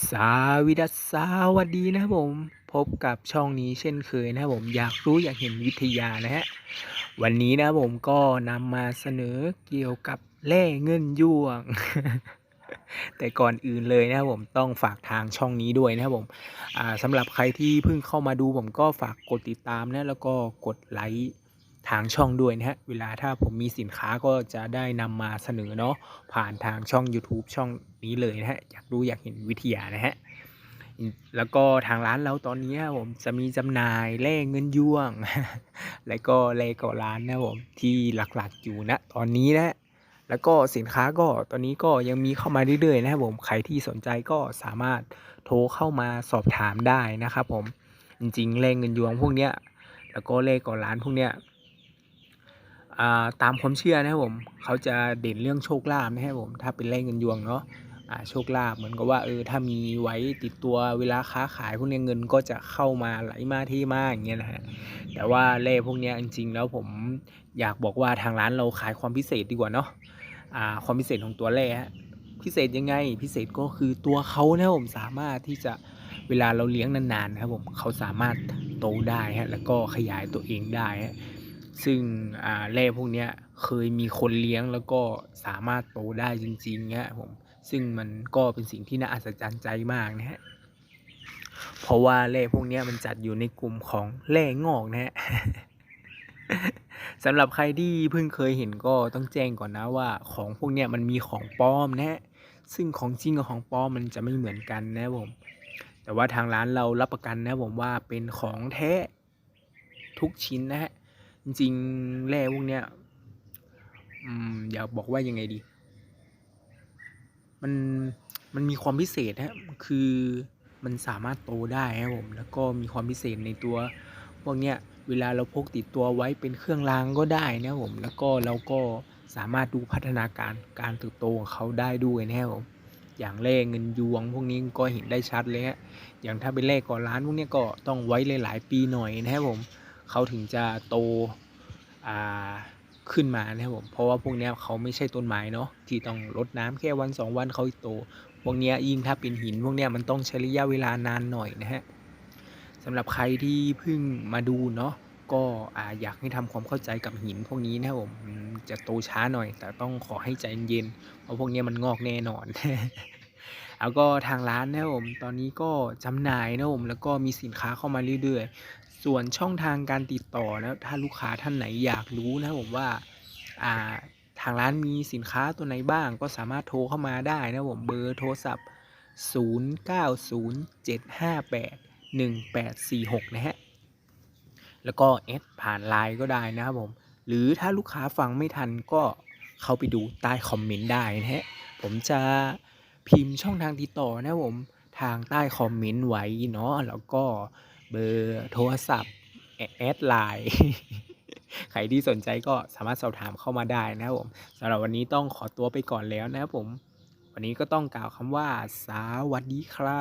สาวิดัสสวัสดีนะครับผม พบกับช่องนี้เช่นเคยนะครับผมอยากรู้อยากเห็นวิทยานะฮะวันนี้นะครับผมก็นำมาเสนอเกี่ยวกับแร่เงินยวง แต่ก่อนอื่นเลยนะครับผมต้องฝากทางช่องนี้ด้วยนะครับผมสำหรับใครที่เพิ่งเข้ามาดูผมก็ฝากกดติดตามนะแล้วก็กดไลค์ ทางช่องด้วยนะฮะ เวลาถ้าผมมีสินค้าก็จะได้นำมาเสนอเนาะผ่านทางช่อง YouTube ช่องนี้เลยนะฮะ อยากรู้อยากเห็นวิทยานะฮะ แล้วก็ทางร้านเราตอนนี้ผมจะมีจำหน่ายแร่เงินยวง และก็แร่เก่อร้านนะผมที่หลักๆอยู่นะตอนนี้นะแล้วก็สินค้าก็ตอนนี้ก็ยังมีเข้ามาเรื่อยๆนะครับผมใครที่สนใจก็สามารถโทรเข้ามาสอบถามได้นะครับผมจริงๆแร่เงินยวงพวกเนี้ยแล้วก็แร่ก่อร้านพวกเนี้ย ตามความเชื่อนะครับผมเขาจะเด่นเรื่องโชคลาภนะครับผมถ้าเป็นแร่เงินยวงเนาะโชคลาภเหมือนกับว่าเออถ้ามีไว้ติดตัวเวลาค้าขายพวกนี้เงินก็จะเข้ามาไหลมาที่มาอย่างเงี้ยนะฮะแต่ว่าเล่พวกนี้จริงๆแล้วผมอยากบอกว่าทางร้านเราขายความพิเศษดีกว่าเนาะอ่าความพิเศษของตัวเล่ฮะพิเศษยังไงพิเศษก็คือตัวเขานะผมสามารถที่จะเวลาเราเลี้ยงนานๆนะครับผมเขาสามารถโตได้ฮะแล้วก็ขยายตัวเองได้ฮะ ซึ่งแร่พวกนี้เคยมีคนเลี้ยงแล้วก็สามารถโตได้จริงๆเงี้ยผมซึ่งมันก็เป็นสิ่งที่น่าอัศจรรย์ใจมากนะฮะเพราะว่าแร่พวกนี้มันจัดอยู่ในกลุ่มของแร่งอกนะฮะสำหรับใครที่เพิ่งเคยเห็นก็ต้องแจ้งก่อนนะว่า ของพวกเนี้ยมันมีของปลอมนะฮะซึ่งของจริงกับของปลอมมันจะไม่เหมือนกันนะผมแต่ว่าทางร้านเรารับประกันนะผมว่าเป็นของแท้ทุกชิ้นนะฮะ จริงๆแร่พวกเนี้ย อืมอยากบอกว่ายังไงดี มันมันมีความพิเศษฮะคือมันสามารถโตได้ครับผม แล้วก็มีความพิเศษในตัวพวกเนี้ย เวลาเราพกติดตัวไว้เป็นเครื่องรางก็ได้นะผม แล้วก็เราก็สามารถดูพัฒนาการการเติบโตของเขาได้ด้วยนะครับผม อย่างแร่เงินยวง พวกนี้ก็เห็นได้ชัดเลยฮะ อย่างถ้าเป็นแร่ก่อร้านพวกเนี้ยก็ต้องไว้หลาย ๆ ปีหน่อยนะครับผม เขาถึงจะโตอ่าขึ้นมานะครับผมเพราะว่าพวกนี้เขาไม่ใช่ต้นไม้เนาะที่ต้องรดน้ำแค่วันสองวันเขาโต พวกนี้ยิ่งถ้าเป็นหิน พวกนี้มันต้องใช้ระยะเวลานานหน่อยนะฮะสำหรับใครที่เพิ่งมาดูเนาะก็อาอยากให้ทำความเข้าใจกับหินพวกนี้นะครับผมจะโตช้าหน่อย แต่ต้องขอให้ใจเย็นเพราะพวกนี้มันงอกแน่นอนแล้วก็ทางร้านนะครับผมตอนนี้ก็จำหน่ายนะครับผมแล้วก็มีสินค้าเข้ามาเรื่อยๆ ส่วนช่องทางการติดต่อนะถ้าลูกค้าท่านไหนอยากรู้นะผมว่าอ่าทางร้านมีสินค้าตัวไหนบ้างก็สามารถโทรเข้ามาได้นะผมเบอร์โทรศัพท์ 0907581846 นะฮะ แล้วก็แอดผ่านไลน์ก็ได้นะครับผม หรือถ้าลูกค้าฟังไม่ทันก็เข้าไปดูใต้คอมเมนต์ได้นะฮะ ผมจะพิมพ์ช่องทางติดต่อนะผม ทางใต้คอมเมนต์ไว้เนาะแล้วก็ เบอร์โทรศัพท์แอดไลน์ใครที่สนใจก็สามารถสอบถามเข้ามาได้นะครับผมสำหรับวันนี้ต้องขอตัวไปก่อนแล้วนะครับผม วันนี้ก็ต้องกล่าวคำว่าสวัสดีครับ